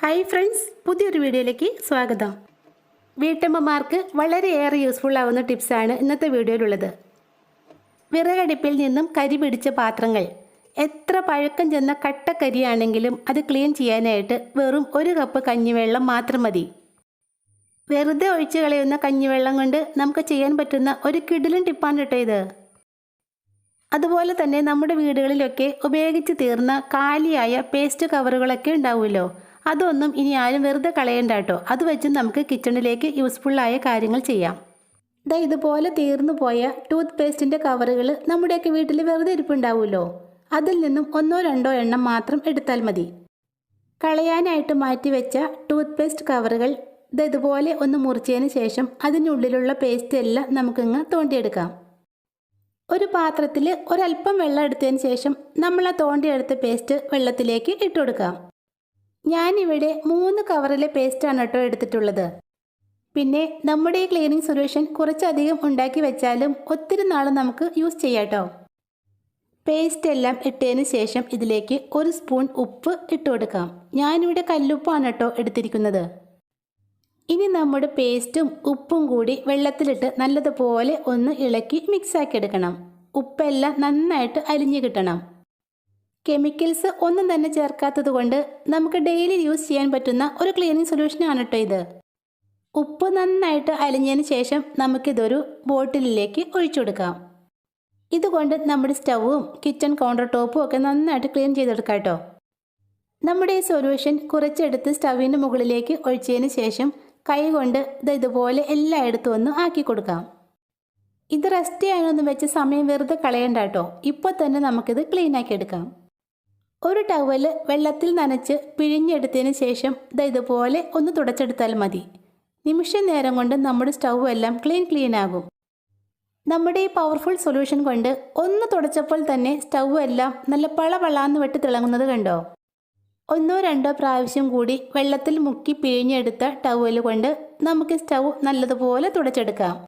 Hi friends പുതിയൊരു വീഡിയോയിലേക്ക് സ്വാഗതം. വീട്ടമ്മമാർക്ക് വളരെയേറെ യൂസ്ഫുൾ ആവുന്ന ടിപ്സാണ് ഇന്നത്തെ വീഡിയോയിലുള്ളത്. വിറകടുപ്പിൽ നിന്നും കരി പിടിച്ച പാത്രങ്ങൾ. എത്ര പഴക്കം ചെന്ന കട്ടക്കരിയാണെങ്കിലും അത് ക്ലീൻ ചെയ്യാനായിട്ട് വെറും ഒരു കപ്പ് കഞ്ഞിവെള്ളം മാത്രം മതി. വെറുതെ ഒഴിച്ചു കളയുന്ന കഞ്ഞിവെള്ളം കൊണ്ട് നമുക്ക് ചെയ്യാൻ പറ്റുന്ന ഒരു കിടിലൻ ടിപ്പാണ് കേട്ടോ ഇത്. അതുപോലെ തന്നെ നമ്മുടെ വീടുകളിലൊക്കെ ഉപയോഗിച്ച് തീർന്ന കാലിയായ പേസ്റ്റ് കവറുകളൊക്കെ ഉണ്ടാവുമല്ലോ. അതൊന്നും ഇനി ആരും വെറുതെ കളയണ്ട കേട്ടോ അത് വെച്ചും നമുക്ക് കിച്ചണിലേക്ക് യൂസ്ഫുള്ളായ കാര്യങ്ങൾ ചെയ്യാം. ദാ ഇതുപോലെ തീർന്നു പോയ ടൂത്ത് പേസ്റ്റിന്റെ കവറുകൾ നമ്മുടെയൊക്കെ വീട്ടിൽ വെറുതെ ഇരിപ്പുണ്ടാവുമല്ലോ അതിൽ നിന്നും ഒന്നോ രണ്ടോ എണ്ണം മാത്രം എടുത്താൽ മതി. കളയാനായിട്ട് മാറ്റി വെച്ച ടൂത്ത് പേസ്റ്റ് കവറുകൾ ഇത് ഇതുപോലെ ഒന്ന് മുറിച്ചതിന് ശേഷം അതിനുള്ളിലുള്ള പേസ്റ്റ് എല്ലാം നമുക്കിങ്ങ് തോണ്ടിയെടുക്കാം. ഒരു പാത്രത്തിൽ ഒരല്പം വെള്ളം എടുത്തതിന് ശേഷം നമ്മൾ ആ തോണ്ടിയെടുത്ത പേസ്റ്റ് വെള്ളത്തിലേക്ക് ഇട്ട് കൊടുക്കാം ഞാനിവിടെ മൂന്ന് കവറിലെ പേസ്റ്റാണ് കേട്ടോ എടുത്തിട്ടുള്ളത്. പിന്നെ നമ്മുടെ ഈ ക്ലീനിങ് സൊല്യൂഷൻ കുറച്ചധികം ഉണ്ടാക്കി വെച്ചാലും ഒത്തിരി നാൾ നമുക്ക് യൂസ് ചെയ്യാം കേട്ടോ. പേസ്റ്റ് എല്ലാം ഇട്ടതിന് ശേഷം ഇതിലേക്ക് ഒരു സ്പൂൺ ഉപ്പ് ഇട്ട് കൊടുക്കാം. ഞാനിവിടെ കല്ലുപ്പാണ് കേട്ടോ എടുത്തിരിക്കുന്നത്. ഇനി നമ്മുടെ പേസ്റ്റും ഉപ്പും കൂടി വെള്ളത്തിലിട്ട് നല്ലതുപോലെ ഒന്ന് ഇളക്കി മിക്സാക്കി എടുക്കണം. ഉപ്പെല്ലാം നന്നായിട്ട് അലിഞ്ഞു കിട്ടണം. കെമിക്കൽസ് ഒന്നും തന്നെ ചേർക്കാത്തത് കൊണ്ട് നമുക്ക് ഡെയിലി യൂസ് ചെയ്യാൻ പറ്റുന്ന ഒരു ക്ലീനിങ് സൊല്യൂഷനാണ് കേട്ടോ ഇത്. ഉപ്പ് നന്നായിട്ട് അലിഞ്ഞതിന് ശേഷം നമുക്കിതൊരു ബോട്ടിലിലേക്ക് ഒഴിച്ചു കൊടുക്കാം. ഇതുകൊണ്ട് നമ്മുടെ സ്റ്റൗവും കിച്ചൺ കൗണ്ടർ ടോപ്പും ഒക്കെ നന്നായിട്ട് ക്ലീൻ ചെയ്തെടുക്കാം കേട്ടോ നമ്മുടെ ഈ സൊല്യൂഷൻ കുറച്ചെടുത്ത് സ്റ്റവിന്റെ മുകളിലേക്ക് ഒഴിച്ചതിന് ശേഷം കൈ കൊണ്ട് ഇത് ഇതുപോലെ എല്ലായിടത്തും ഒന്ന് ആക്കി കൊടുക്കാം. ഇത് റെസ്റ്റ് ചെയ്യാനൊന്നും വെച്ച് സമയം വെറുതെ കളയണ്ട കേട്ടോ ഇപ്പോൾ തന്നെ നമുക്കിത് ക്ലീൻ ആക്കി എടുക്കാം. ഒരു ടവൽ വെള്ളത്തിൽ നനച്ച് പിഴിഞ്ഞെടുത്തതിന് ശേഷം ഇത് ഇതുപോലെ ഒന്ന് തുടച്ചെടുത്താൽ മതി. നിമിഷ നേരം കൊണ്ട് നമ്മുടെ സ്റ്റൗ എല്ലാം ക്ലീൻ ക്ലീൻ ആകും. നമ്മുടെ ഈ പവർഫുൾ സൊല്യൂഷൻ കൊണ്ട് ഒന്ന് തുടച്ചപ്പോൾ തന്നെ സ്റ്റൗ എല്ലാം നല്ല പളപളാന്ന് വെട്ടി തിളങ്ങുന്നത് കണ്ടോ? ഒന്നോ രണ്ടോ പ്രാവശ്യം കൂടി വെള്ളത്തിൽ മുക്കി പിഴിഞ്ഞെടുത്ത ടവൽ കൊണ്ട് നമുക്ക് സ്റ്റൗ നല്ലതുപോലെ തുടച്ചെടുക്കാം.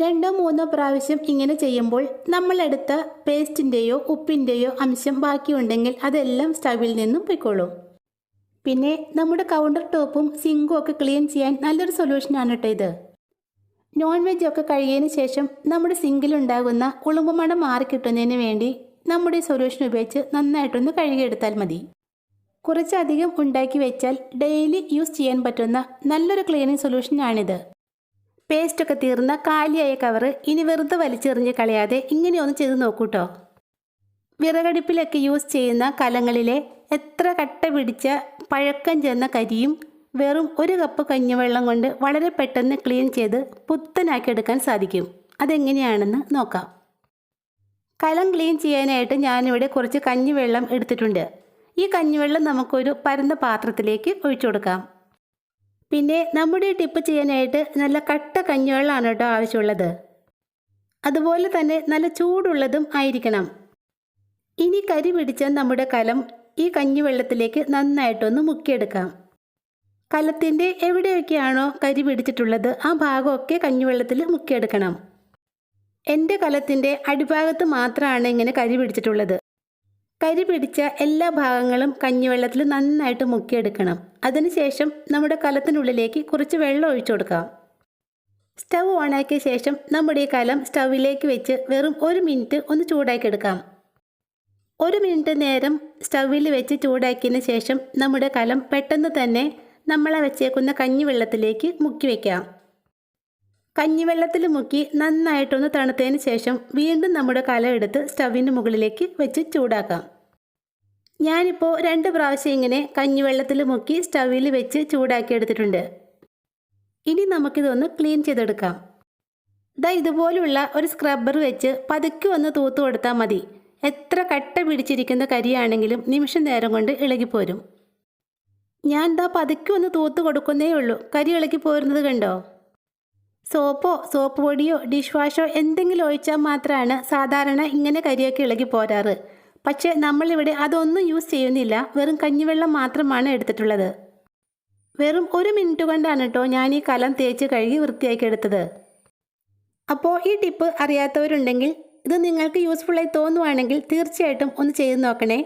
രണ്ടോ മൂന്നോ പ്രാവശ്യം ഇങ്ങനെ ചെയ്യുമ്പോൾ നമ്മളെടുത്ത പേസ്റ്റിന്റെയോ ഉപ്പിന്റെയോ അംശം ബാക്കിയുണ്ടെങ്കിൽ അതെല്ലാം സ്റ്റവിൽ നിന്നും പൊയ്ക്കോളും. പിന്നെ നമ്മുടെ കൗണ്ടർ ടോപ്പും സിങ്കും ഒക്കെ ക്ലീൻ ചെയ്യാൻ നല്ലൊരു സൊല്യൂഷനാണ് കേട്ടോ ഇത്. നോൺ വെജ് ഒക്കെ കഴിയതിന് ശേഷം നമ്മുടെ സിങ്കിലുണ്ടാകുന്ന ഉളുമ്പുമണം മാറിക്കിട്ടുന്നതിന് വേണ്ടി നമ്മുടെ സൊല്യൂഷൻ ഉപയോഗിച്ച് നന്നായിട്ടൊന്ന് കഴുകിയെടുത്താൽ മതി. കുറച്ചധികം ഉണ്ടാക്കി വെച്ചാൽ ഡെയിലി യൂസ് ചെയ്യാൻ പറ്റുന്ന നല്ലൊരു ക്ലീനിങ് സൊല്യൂഷനാണിത്. പേസ്റ്റൊക്കെ തീർന്ന കാലിയായ കവറ് ഇനി വെറുതെ വലിച്ചെറിഞ്ഞ് കളയാതെ ഇങ്ങനെയൊന്ന് ചെയ്ത് നോക്കൂട്ടോ. വിറകടുപ്പിലൊക്കെ യൂസ് ചെയ്യുന്ന കലങ്ങളിലെ എത്ര കട്ട പിടിച്ച പഴക്കം ചെന്ന കരിയും വെറും ഒരു കപ്പ് കഞ്ഞിവെള്ളം കൊണ്ട് വളരെ പെട്ടെന്ന് ക്ലീൻ ചെയ്ത് പുത്തനാക്കി എടുക്കാൻ സാധിക്കും. അതെങ്ങനെയാണെന്ന് നോക്കാം. കലം ക്ലീൻ ചെയ്യാനായിട്ട് ഞാനിവിടെ കുറച്ച് കഞ്ഞിവെള്ളം എടുത്തിട്ടുണ്ട്. ഈ കഞ്ഞിവെള്ളം നമുക്കൊരു പരന്ന പാത്രത്തിലേക്ക് ഒഴിച്ചു കൊടുക്കാം. പിന്നെ നമ്മുടെ ടിപ്പ് ചെയ്യാനായിട്ട് നല്ല കട്ട കഞ്ഞിവെള്ളമാണ് കേട്ടോ ആവശ്യമുള്ളത്. അതുപോലെ തന്നെ നല്ല ചൂടുള്ളതും ആയിരിക്കണം. ഇനി കരി പിടിച്ച നമ്മുടെ കലം ഈ കഞ്ഞിവെള്ളത്തിലേക്ക് നന്നായിട്ടൊന്ന് മുക്കിയെടുക്കാം. കലത്തിന്റെ എവിടെയൊക്കെയാണോ കരി പിടിച്ചിട്ടുള്ളത് ആ ഭാഗമൊക്കെ കഞ്ഞിവെള്ളത്തിൽ മുക്കിയെടുക്കണം. എന്റെ കലത്തിന്റെ അടിഭാഗത്ത് മാത്രമാണ് ഇങ്ങനെ കരി പിടിച്ചിട്ടുള്ളത്. കരി പിടിച്ച എല്ലാ ഭാഗങ്ങളും കഞ്ഞിവെള്ളത്തിൽ നന്നായിട്ട് മുക്കിയെടുക്കണം. അതിനുശേഷം നമ്മുടെ കലത്തിനുള്ളിലേക്ക് കുറച്ച് വെള്ളം ഒഴിച്ചു കൊടുക്കാം. സ്റ്റവ് ഓണാക്കിയ ശേഷം നമ്മുടെ ഈ കലം സ്റ്റവിലേക്ക് വെച്ച് വെറും ഒരു മിനിറ്റ് ഒന്ന് ചൂടാക്കി എടുക്കാം. ഒരു മിനിറ്റ് നേരം സ്റ്റവിൽ വെച്ച് ചൂടാക്കിയതിന് ശേഷം നമ്മുടെ കലം പെട്ടെന്ന് തന്നെ നമ്മളെ വെച്ചേക്കുന്ന കഞ്ഞിവെള്ളത്തിലേക്ക് മുക്കി വയ്ക്കാം കഞ്ഞിവെള്ളത്തിൽ മുക്കി നന്നായിട്ടൊന്ന് തണുത്തതിന് ശേഷം വീണ്ടും നമ്മുടെ കല എടുത്ത് സ്റ്റവിന്റെ മുകളിലേക്ക് വെച്ച് ചൂടാക്കാം. ഞാനിപ്പോൾ രണ്ട് പ്രാവശ്യം ഇങ്ങനെ കഞ്ഞിവെള്ളത്തിൽ മുക്കി സ്റ്റവിൽ വെച്ച് ചൂടാക്കി എടുത്തിട്ടുണ്ട്. ഇനി നമുക്കിതൊന്ന് ക്ലീൻ ചെയ്തെടുക്കാം. ദാ ഇതുപോലുള്ള ഒരു സ്ക്രബ്ബർ വെച്ച് പതുക്കെ ഒന്ന് തൂത്ത് കൊടുത്താൽ മതി. എത്ര കട്ട പിടിച്ചിരിക്കുന്ന കരിയാണെങ്കിലും നിമിഷം നേരം കൊണ്ട് ഇളകിപ്പോരും ഞാൻ ദാ പതുക്കെ ഒന്ന് തൂത്ത് കൊടുക്കുന്നേ ഉള്ളൂ. കരി ഇളകി പോരുന്നത് കണ്ടോ? സോപ്പോ സോപ്പ് പൊടിയോ ഡിഷ് വാഷോ എന്തെങ്കിലും ഒഴിച്ചാൽ മാത്രമാണ് സാധാരണ ഇങ്ങനെ കരിയൊക്കെ ഇളകി പോരാറ്. പക്ഷേ നമ്മളിവിടെ അതൊന്നും യൂസ് ചെയ്യുന്നില്ല. വെറും കഞ്ഞിവെള്ളം മാത്രമാണ് എടുത്തിട്ടുള്ളത്. വെറും ഒരു മിനിറ്റ് കൊണ്ടാണ് കേട്ടോ ഞാൻ ഈ കലം തേച്ച് കഴുകി വൃത്തിയാക്കി എടുത്തത്. അപ്പോൾ ഈ ടിപ്പ് അറിയാത്തവരുണ്ടെങ്കിൽ ഇത് നിങ്ങൾക്ക് യൂസ്ഫുള്ളായി തോന്നുവാണെങ്കിൽ തീർച്ചയായിട്ടും ഒന്ന് ചെയ്ത് നോക്കണേ.